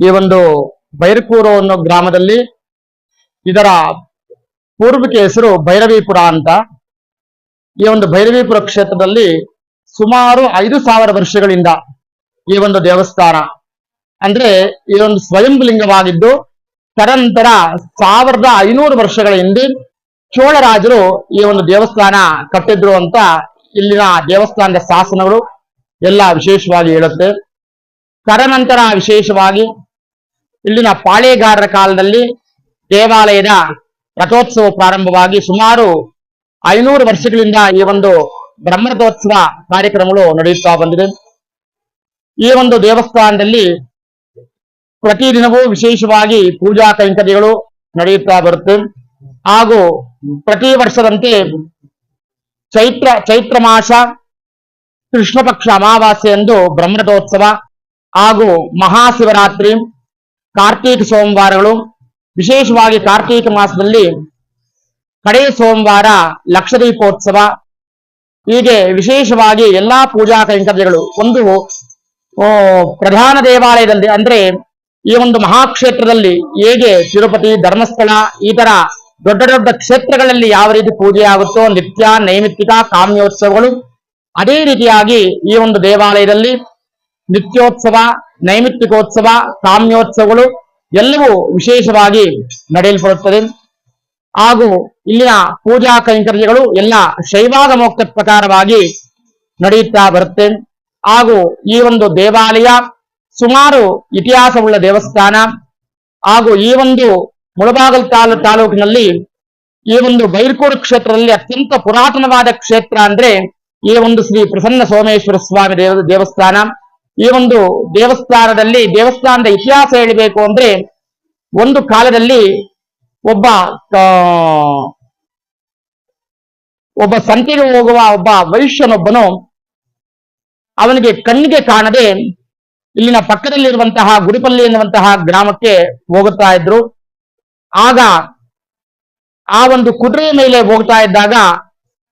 ಈ ಒಂದು ಬೈರಕೂರು ಅನ್ನೋ ಗ್ರಾಮದಲ್ಲಿ ಇದರ ಪೂರ್ವಿಕೆ ಹೆಸರು ಭೈರವೀಪುರ ಅಂತ. ಈ ಒಂದು ಭೈರವೀಪುರ ಕ್ಷೇತ್ರದಲ್ಲಿ ಸುಮಾರು ಐದು ಸಾವಿರ ವರ್ಷಗಳಿಂದ ಈ ಒಂದು ದೇವಸ್ಥಾನ. ಅಂದ್ರೆ ಒಂದು ಸ್ವಯಂಲಿಂಗವಾಗಿದ್ದು ತರಂತರ ಸಾವಿರದ ಐನೂರು ವರ್ಷಗಳ ಹಿಂದೆ ಚೋಳರಾಜರು ಈ ಒಂದು ದೇವಸ್ಥಾನ ಕಟ್ಟಿದ್ರು ಅಂತ ಇಲ್ಲಿನ ದೇವಸ್ಥಾನದ ಶಾಸನಗಳು ಎಲ್ಲ ವಿಶೇಷವಾಗಿ ಹೇಳುತ್ತೆ. ತದನಂತರ ವಿಶೇಷವಾಗಿ ಇಲ್ಲಿನ ಪಾಳೇಗಾರರ ಕಾಲದಲ್ಲಿ ದೇವಾಲಯದ ರಥೋತ್ಸವ ಪ್ರಾರಂಭವಾಗಿ ಸುಮಾರು ಐನೂರು ವರ್ಷಗಳಿಂದ ಈ ಒಂದು ಬ್ರಹ್ಮರಥೋತ್ಸವ ಕಾರ್ಯಕ್ರಮಗಳು ನಡೆಯುತ್ತಾ ಬಂದಿದೆ. ಈ ಒಂದು ದೇವಸ್ಥಾನದಲ್ಲಿ ಪ್ರತಿದಿನವೂ ವಿಶೇಷವಾಗಿ ಪೂಜಾ ಕೈಂಕರ್ಯಗಳು ನಡೆಯುತ್ತಾ ಬರುತ್ತೆ. ಹಾಗೂ ಪ್ರತಿ ವರ್ಷದಂತೆ ಚೈತ್ರ ಚೈತ್ರ ಮಾಸ ಕೃಷ್ಣ ಪಕ್ಷ ಅಮಾವಾಸ್ಯೆ ಎಂದು ಬ್ರಹ್ಮರಥೋತ್ಸವ ಹಾಗೂ ಮಹಾಶಿವರಾತ್ರಿ, ಕಾರ್ತೀಕ ಸೋಮವಾರಗಳು, ವಿಶೇಷವಾಗಿ ಕಾರ್ತೀಕ ಮಾಸದಲ್ಲಿ ಕಡೆ ಸೋಮವಾರ ಲಕ್ಷದೀಪೋತ್ಸವ, ಹೀಗೆ ವಿಶೇಷವಾಗಿ ಎಲ್ಲಾ ಪೂಜಾ ಕೈಂಕರ್ಯಗಳು, ಒಂದು ಪ್ರಧಾನ ದೇವಾಲಯದಲ್ಲಿ, ಅಂದ್ರೆ ಈ ಒಂದು ಮಹಾಕ್ಷೇತ್ರದಲ್ಲಿ ಹೇಗೆ ತಿರುಪತಿ, ಧರ್ಮಸ್ಥಳ, ಈ ತರ ದೊಡ್ಡ ದೊಡ್ಡ ಕ್ಷೇತ್ರಗಳಲ್ಲಿ ಯಾವ ರೀತಿ ಪೂಜೆ ಆಗುತ್ತೋ, ನಿತ್ಯ ನೈಮಿತ್ತಿಕ ಕಾಮ್ಯೋತ್ಸವಗಳು, ಅದೇ ರೀತಿಯಾಗಿ ಈ ಒಂದು ದೇವಾಲಯದಲ್ಲಿ ನಿತ್ಯೋತ್ಸವ, ನೈಮಿತ್ತಿಕೋತ್ಸವ, ಕಾಮ್ಯೋತ್ಸವಗಳು ಎಲ್ಲವೂ ವಿಶೇಷವಾಗಿ ನಡೆಯಲ್ಪಡುತ್ತದೆ. ಹಾಗೂ ಇಲ್ಲಿನ ಪೂಜಾ ಕೈಂಕರ್ಯಗಳು ಎಲ್ಲ ಶೈವಾಗಮೋಕ್ತ ಪ್ರಕಾರವಾಗಿ ನಡೆಯುತ್ತಾ ಬರುತ್ತೆ. ಹಾಗೂ ಈ ಒಂದು ದೇವಾಲಯ ಸುಮಾರು ಇತಿಹಾಸವುಳ್ಳ ದೇವಸ್ಥಾನ. ಹಾಗೂ ಈ ಒಂದು ಮುಳಬಾಗಲ್ ತಾಲೂ, ತಾಲೂಕಿನಲ್ಲಿ ಈ ಒಂದು ಬೈರ್ಕೂರು ಕ್ಷೇತ್ರದಲ್ಲಿ ಅತ್ಯಂತ ಪುರಾತನವಾದ ಕ್ಷೇತ್ರ ಅಂದ್ರೆ ಈ ಒಂದು ಶ್ರೀ ಪ್ರಸನ್ನ ಸೋಮೇಶ್ವರ ಸ್ವಾಮಿ ದೇವ, ದೇವಸ್ಥಾನ. ಈ ಒಂದು ದೇವಸ್ಥಾನದಲ್ಲಿ, ದೇವಸ್ಥಾನದ ಇತಿಹಾಸ ಹೇಳಬೇಕು ಅಂದ್ರೆ ಒಂದು ಕಾಲದಲ್ಲಿ ಒಬ್ಬ ಒಬ್ಬ ಸಂತೆಗೆ ಹೋಗುವ ಒಬ್ಬ ವೈಶ್ಯನೊಬ್ಬನು ಅವನಿಗೆ ಕಣ್ಣಿಗೆ ಕಾಣದೆ ಇಲ್ಲಿನ ಪಕ್ಕದಲ್ಲಿರುವಂತಹ ಗುಡಿಪಲ್ಲಿ ಎನ್ನುವಂತಹ ಗ್ರಾಮಕ್ಕೆ ಹೋಗುತ್ತಾ ಇದ್ರು. ಆಗ ಆ ಒಂದು ಕುದುರೆ ಮೇಲೆ ಹೋಗ್ತಾ ಇದ್ದಾಗ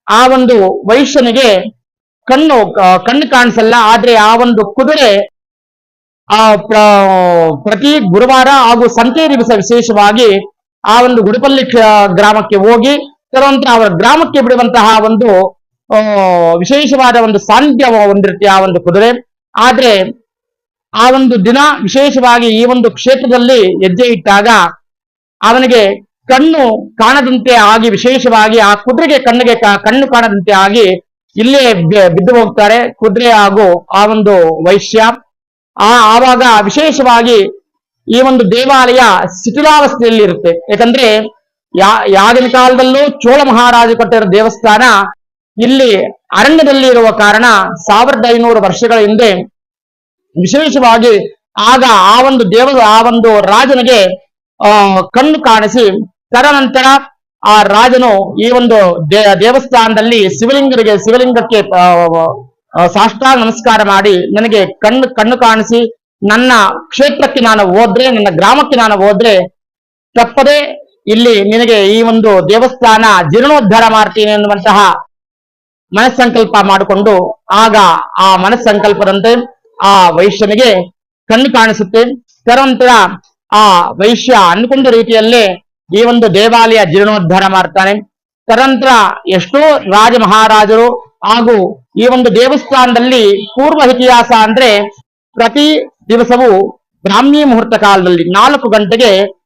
ಆ ಒಂದು ವೈಶ್ಯನಿಗೆ ಕಣ್ಣು ಕಣ್ಣು ಕಾಣಿಸಲ್ಲ, ಆದ್ರೆ ಆ ಒಂದು ಕುದುರೆ, ಆ ಪ್ರತಿ ಗುರುವಾರ ಹಾಗೂ ಸಂತೆ ದಿವಸ ವಿಶೇಷವಾಗಿ ಆ ಒಂದು ಗುಡಿಪಲ್ಲಿ ಗ್ರಾಮಕ್ಕೆ ಹೋಗಿ ತರುವಂತ ಅವರ ಗ್ರಾಮಕ್ಕೆ ಬಿಡುವಂತಹ ಒಂದು ವಿಶೇಷವಾದ ಒಂದು ಸಾನ್ನಿಧ್ಯ ಹೊಂದಿರುತ್ತೆ ಆ ಒಂದು ಕುದುರೆ. ಆದ್ರೆ, ಆ ಒಂದು ದಿನ ವಿಶೇಷವಾಗಿ ಈ ಒಂದು ಕ್ಷೇತ್ರದಲ್ಲಿ ಹೆಜ್ಜೆ ಇಟ್ಟಾಗ ಅವನಿಗೆ ಕಣ್ಣು ಕಾಣದಂತೆ ಆಗಿ, ವಿಶೇಷವಾಗಿ ಆ ಕುದುರೆಗೆ ಕಣ್ಣಿಗೆ ಕಣ್ಣು ಕಾಣದಂತೆ ಆಗಿ ಇಲ್ಲೇ ಬಿದ್ದು ಹೋಗ್ತಾರೆ. ಕುದುರೆ ಹಾಗೂ ಆ ಒಂದು ವೈಶ್ಯ. ಆ, ಆವಾಗ ವಿಶೇಷವಾಗಿ ಈ ಒಂದು ದೇವಾಲಯ ಶಿಥಿಲಾವಸ್ಥೆಯಲ್ಲಿ ಇರುತ್ತೆ ಯಾಕಂದ್ರೆ ಯಾ, ಯಾಗಿನ ಕಾಲದಲ್ಲೂ ಚೋಳ ಮಹಾರಾಜ ಕಟ್ಟಿರೋ ದೇವಸ್ಥಾನ ಇಲ್ಲಿ ಅರಣ್ಯದಲ್ಲಿ ಇರುವ ಕಾರಣ ಸಾವಿರದ ಐನೂರು ವರ್ಷಗಳ ಹಿಂದೆ ವಿಶೇಷವಾಗಿ ಆಗ ಆ ಒಂದು ದೇವ, ಆ ಒಂದು ರಾಜನಿಗೆ ಕಣ್ಣು ಕಾಣಿಸಿ ತದನಂತರ ಆ ರಾಜನು ಈ ಒಂದು ದೇವಸ್ಥಾನದಲ್ಲಿ ಶಿವಲಿಂಗರಿಗೆ, ಶಿವಲಿಂಗಕ್ಕೆ ಸಾಷ್ಟಾಂಗ ನಮಸ್ಕಾರ ಮಾಡಿ ನನಗೆ ಕಣ್ಣು ಕಣ್ಣು ಕಾಣಿಸಿ ನನ್ನ ಕ್ಷೇತ್ರಕ್ಕೆ ನಾನು ಹೋದ್ರೆ, ನನ್ನ ಗ್ರಾಮಕ್ಕೆ ನಾನು ಹೋದ್ರೆ ತಪ್ಪದೆ ಇಲ್ಲಿ ನಿನಗೆ ಈ ಒಂದು ದೇವಸ್ಥಾನ ಜೀರ್ಣೋದ್ಧಾರ ಮಾಡ್ತೀನಿ ಎನ್ನುವಂತಹ ಮನಸ್ಸಂಕಲ್ಪ ಮಾಡಿಕೊಂಡು ಆಗ ಆ ಮನಸ್ಸಂಕಲ್ಪದಂತೆ ಆ ವೈಶ್ಯನಿಗೆ ಕಣ್ಣು ಕಾಣಿಸುತ್ತೆ. ತದನಂತರ ಆ ವೈಶ್ಯ ಅನ್ಕೊಂಡ ರೀತಿಯಲ್ಲೇ ಈ ಒಂದು ದೇವಾಲಯ ಜೀರ್ಣೋದ್ಧಾರ ಮಾಡ್ತಾನೆ. ತದನಂತರ ಎಷ್ಟೋ ರಾಜ ಮಹಾರಾಜರು ಹಾಗೂ ಈ ಒಂದು ದೇವಸ್ಥಾನದಲ್ಲಿ ಪೂರ್ವ ಇತಿಹಾಸ ಅಂದ್ರೆ ಪ್ರತಿ ದಿವಸವೂ ಬ್ರಾಹ್ಮಿ ಮುಹೂರ್ತ ಕಾಲದಲ್ಲಿ ನಾಲ್ಕು ಗಂಟೆಗೆ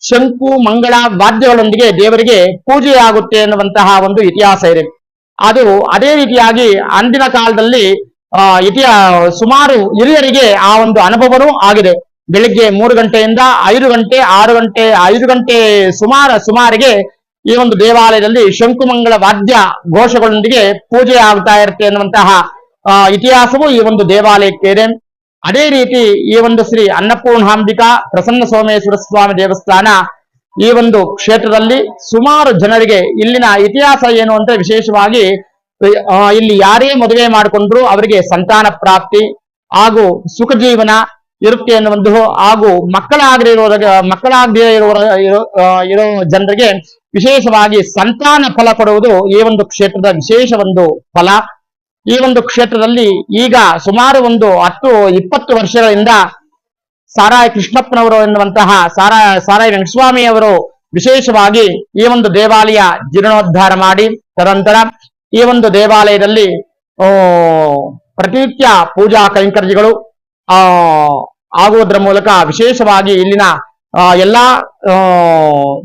ಶಂಕು, ಮಂಗಳ ವಾದ್ಯಗಳೊಂದಿಗೆ ದೇವರಿಗೆ ಪೂಜೆಯಾಗುತ್ತೆ ಎನ್ನುವಂತಹ ಒಂದು ಇತಿಹಾಸ ಇದೆ. ಅದು ಅದೇ ರೀತಿಯಾಗಿ ಅಂದಿನ ಕಾಲದಲ್ಲಿ, ಆ, ಇತಿಹಾ, ಸುಮಾರು ಹಿರಿಯರಿಗೆ ಆ ಒಂದು ಅನುಭವನೂ ಆಗಿದೆ. ಬೆಳಿಗ್ಗೆ ಮೂರು ಗಂಟೆಯಿಂದ ಐದು ಗಂಟೆ, ಆರು ಗಂಟೆ, ಐದು ಗಂಟೆ ಸುಮಾರ ಸುಮಾರಿಗೆ ಈ ಒಂದು ದೇವಾಲಯದಲ್ಲಿ ಶಂಕುಮಂಗಳ ವಾದ್ಯ ಘೋಷಗಳೊಂದಿಗೆ ಪೂಜೆ ಆಗ್ತಾ ಇರುತ್ತೆ ಎನ್ನುವಂತಹ ಇತಿಹಾಸವು ಈ ಒಂದು ದೇವಾಲಯಕ್ಕೆ ಇದೆ. ಅದೇ ರೀತಿ ಈ ಒಂದು ಶ್ರೀ ಅನ್ನಪೂರ್ಣಾಂಬಿಕಾ ಪ್ರಸನ್ನ ಸೋಮೇಶ್ವರ ಸ್ವಾಮಿ ದೇವಸ್ಥಾನ ಈ ಒಂದು ಕ್ಷೇತ್ರದಲ್ಲಿ ಸುಮಾರು ಜನರಿಗೆ ಇಲ್ಲಿನ ಇತಿಹಾಸ ಏನು ಅಂತ ವಿಶೇಷವಾಗಿ ಇಲ್ಲಿ ಯಾರೇ ಮದುವೆ ಮಾಡಿಕೊಂಡ್ರು ಅವರಿಗೆ ಸಂತಾನ ಪ್ರಾಪ್ತಿ ಹಾಗೂ ಸುಖ ಜೀವನ ಇರುತ್ತೆ ಎನ್ನುವಂತಹ ಹಾಗೂ ಮಕ್ಕಳಾಗದೇ ಇರೋ ಮಕ್ಕಳಾಗದೇ ಇರುವ ಇರೋ ಜನರಿಗೆ ವಿಶೇಷವಾಗಿ ಸಂತಾನ ಫಲ ಕೊಡುವುದು ಈ ಒಂದು ಕ್ಷೇತ್ರದ ವಿಶೇಷ ಒಂದು ಫಲ. ಈ ಒಂದು ಕ್ಷೇತ್ರದಲ್ಲಿ ಈಗ ಸುಮಾರು ಒಂದು ಹತ್ತು, ಇಪ್ಪತ್ತು ವರ್ಷಗಳಿಂದ ಸಾರಾಯಿ ಕೃಷ್ಣಪ್ಪನವರು ಎನ್ನುವಂತಹ ಸಾರಾ, ಸಾರಾಯಿ ವೆಂಕಟಸ್ವಾಮಿ ಅವರು ವಿಶೇಷವಾಗಿ ಈ ಒಂದು ದೇವಾಲಯ ಜೀರ್ಣೋದ್ಧಾರ ಮಾಡಿ, ತದನಂತರ ಈ ಒಂದು ದೇವಾಲಯದಲ್ಲಿ ಪ್ರತಿನಿತ್ಯ ಪೂಜಾ ಕೈಂಕರ್ಯಗಳು ಆ, ಆಗುವುದರ ಮೂಲಕ ವಿಶೇಷವಾಗಿ ಇಲ್ಲಿನ ಎಲ್ಲಾ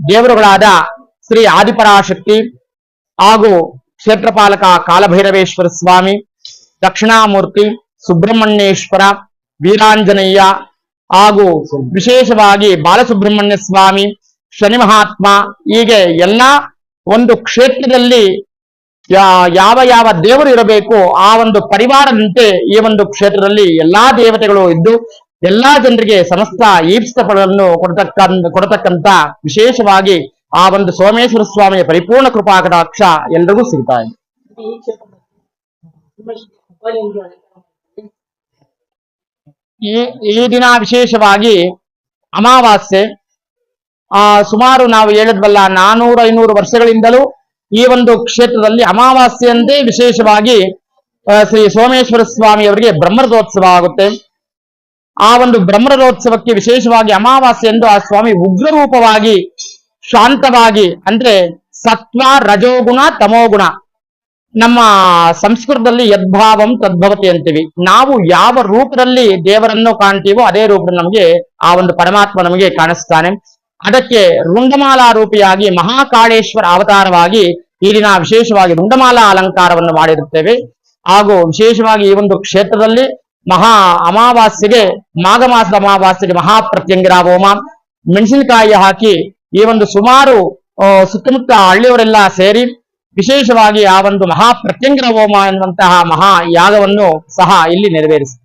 ದೇವರುಗಳಾದ ಶ್ರೀ ಆದಿಪರಾಶಕ್ತಿ ಹಾಗೂ ಕ್ಷೇತ್ರಪಾಲಕ ಕಾಲಭೈರವೇಶ್ವರ ಸ್ವಾಮಿ, ದಕ್ಷಿಣಾಮೂರ್ತಿ ಸುಬ್ರಹ್ಮಣ್ಯೇಶ್ವರ, ವೀರಾಂಜನೇಯ ಹಾಗೂ ವಿಶೇಷವಾಗಿ ಬಾಲಸುಬ್ರಹ್ಮಣ್ಯ ಸ್ವಾಮಿ, ಶನಿ ಮಹಾತ್ಮ, ಹೀಗೆ ಎಲ್ಲ ಒಂದು ಕ್ಷೇತ್ರದಲ್ಲಿ ಯಾವ ಯಾವ ದೇವರು ಇರಬೇಕು, ಆ ಒಂದು ಪರಿವಾರದಂತೆ ಈ ಒಂದು ಕ್ಷೇತ್ರದಲ್ಲಿ ಎಲ್ಲಾ ದೇವತೆಗಳು ಇದ್ದು, ಎಲ್ಲಾ ಜನರಿಗೆ ಸಮಸ್ತ ಈಪ್ಸಿತ ಫಲವನ್ನು ಕೊಡತಕ್ಕ ಕೊಡತಕ್ಕಂತ ವಿಶೇಷವಾಗಿ ಆ ಒಂದು ಸೋಮೇಶ್ವರ ಸ್ವಾಮಿಯ ಪರಿಪೂರ್ಣ ಕೃಪಾ ಕಟಾಕ್ಷ ಎಲ್ರಿಗೂ ಸಿಗ್ತಾ ಇದೆ. ಈ ದಿನ ವಿಶೇಷವಾಗಿ ಅಮಾವಾಸ್ಯೆ, ಆ, ಸುಮಾರು ನಾವು ಹೇಳಿದ್ವಲ್ಲ, ನಾನೂರ ಐನೂರು ವರ್ಷಗಳಿಂದಲೂ ಈ ಒಂದು ಕ್ಷೇತ್ರದಲ್ಲಿ ಅಮಾವಾಸ್ಯೆಯಂದೇ ವಿಶೇಷವಾಗಿ ಶ್ರೀ ಸೋಮೇಶ್ವರ ಸ್ವಾಮಿ ಅವರಿಗೆ ಬ್ರಹ್ಮರಥೋತ್ಸವ ಆಗುತ್ತೆ. ಆ ಒಂದು ಬ್ರಹ್ಮರಥೋತ್ಸವಕ್ಕೆ ವಿಶೇಷವಾಗಿ ಅಮಾವಾಸ್ಯೆಂದು ಆ ಸ್ವಾಮಿ ಉಗ್ರರೂಪವಾಗಿ, ಶಾಂತವಾಗಿ, ಅಂದ್ರೆ ಸತ್ವ ರಜೋಗುಣ ತಮೋಗುಣ ನಮ್ಮ ಸಂಸ್ಕೃತದಲ್ಲಿ ಯದ್ಭಾವಂ ತದ್ಭವತಿ ಅಂತೀವಿ. ನಾವು ಯಾವ ರೂಪದಲ್ಲಿ ದೇವರನ್ನು ಕಾಣ್ತೀವೋ ಅದೇ ರೂಪದಲ್ಲಿ ನಮಗೆ ಆ ಒಂದು ಪರಮಾತ್ಮ ನಮಗೆ ಕಾಣಿಸ್ತಾನೆ. ಅದಕ್ಕೆ ರುಂಡಮಾಲಾ ರೂಪಿಯಾಗಿ ಮಹಾಕಾಳೇಶ್ವರ ಅವತಾರವಾಗಿ ದಿನ ವಿಶೇಷವಾಗಿ ರುಂಡಮಾಲಾ ಅಲಂಕಾರವನ್ನು ಮಾಡಿರುತ್ತೇವೆ. ಹಾಗೂ ವಿಶೇಷವಾಗಿ ಈ ಒಂದು ಕ್ಷೇತ್ರದಲ್ಲಿ ಮಹಾ ಅಮಾವಾಸ್ಯೆಗೆ ಮಾಘ ಮಾಸದ ಅಮಾವಾಸ್ಯೆಗೆ ಮಹಾಪ್ರತ್ಯಂಗಿರ ಹೋಮ ಮೆಣಸಿನಕಾಯಿ ಹಾಕಿ ಈ ಒಂದು ಸುಮಾರು ಸುತ್ತಮುತ್ತ ಹಳ್ಳಿಯವರೆಲ್ಲ ಸೇರಿ ವಿಶೇಷವಾಗಿ ಆ ಒಂದು ಮಹಾ ಪ್ರತ್ಯಂಗಿರ ಹೋಮ ಎನ್ನುವಂತಹ ಮಹಾ ಯಾಗವನ್ನು ಸಹ ಇಲ್ಲಿ ನೆರವೇರಿಸಿ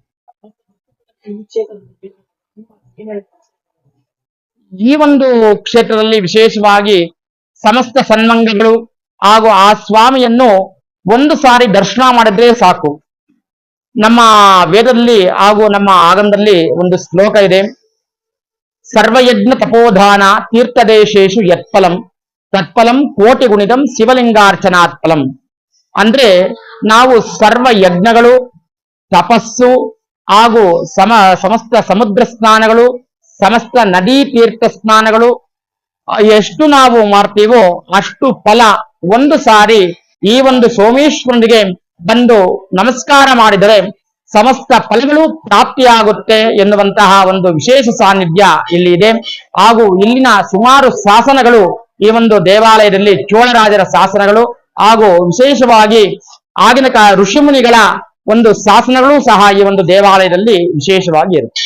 ಈ ಒಂದು ಕ್ಷೇತ್ರದಲ್ಲಿ ವಿಶೇಷವಾಗಿ ಸಮಸ್ತ ಸನ್ಮಂಗಗಳು ಹಾಗೂ ಆ ಸ್ವಾಮಿಯನ್ನು ಒಂದು ಸಾರಿ ದರ್ಶನ ಮಾಡಿದ್ರೆ ಸಾಕು. ನಮ್ಮ ವೇದದಲ್ಲಿ ಹಾಗೂ ನಮ್ಮ ಆಗಮದಲ್ಲಿ ಒಂದು ಶ್ಲೋಕ ಇದೆ. ಸರ್ವಯಜ್ಞ ತಪೋಧಾನ ತೀರ್ಥದೇಶೇಶು ಯತ್ಫಲಂ. ತತ್ಫಲಂ ಕೋಟಿ ಗುಣಿತಂ ಶಿವಲಿಂಗಾರ್ಚನಾತ್ಫಲಂ. ಅಂದ್ರೆ ನಾವು ಸರ್ವ ಯಜ್ಞಗಳು ತಪಸ್ಸು ಹಾಗೂ ಸಮ, ಸಮಸ್ತ ಸಮುದ್ರ ಸ್ನಾನಗಳು ಸಮಸ್ತ ನದಿ ತೀರ್ಥ ಸ್ನಾನಗಳು ಎಷ್ಟು ನಾವು ಮಾಡ್ತೀವೋ ಅಷ್ಟು ಫಲ. ಒಂದು ಸಾರಿ ಈ ಒಂದು ಸೋಮೇಶ್ವರನಿಗೆ ಬಂದು ನಮಸ್ಕಾರ ಮಾಡಿದರೆ ಸಮಸ್ತ ಫಲಗಳು ಪ್ರಾಪ್ತಿಯಾಗುತ್ತೆ ಎನ್ನುವಂತಹ ಒಂದು ವಿಶೇಷ ಸಾನ್ನಿಧ್ಯ ಇಲ್ಲಿ ಇದೆ. ಹಾಗೂ ಇಲ್ಲಿನ ಸುಮಾರು ಶಾಸನಗಳು ಈ ಒಂದು ದೇವಾಲಯದಲ್ಲಿ ಚೋಳರಾಜರ ಶಾಸನಗಳು ಹಾಗೂ ವಿಶೇಷವಾಗಿ ಆಗಿನ ಋಷಿಮುನಿಗಳ ಒಂದು ಶಾಸನಗಳು ಸಹ ಈ ಒಂದು ದೇವಾಲಯದಲ್ಲಿ ವಿಶೇಷವಾಗಿ ಇರುತ್ತೆ.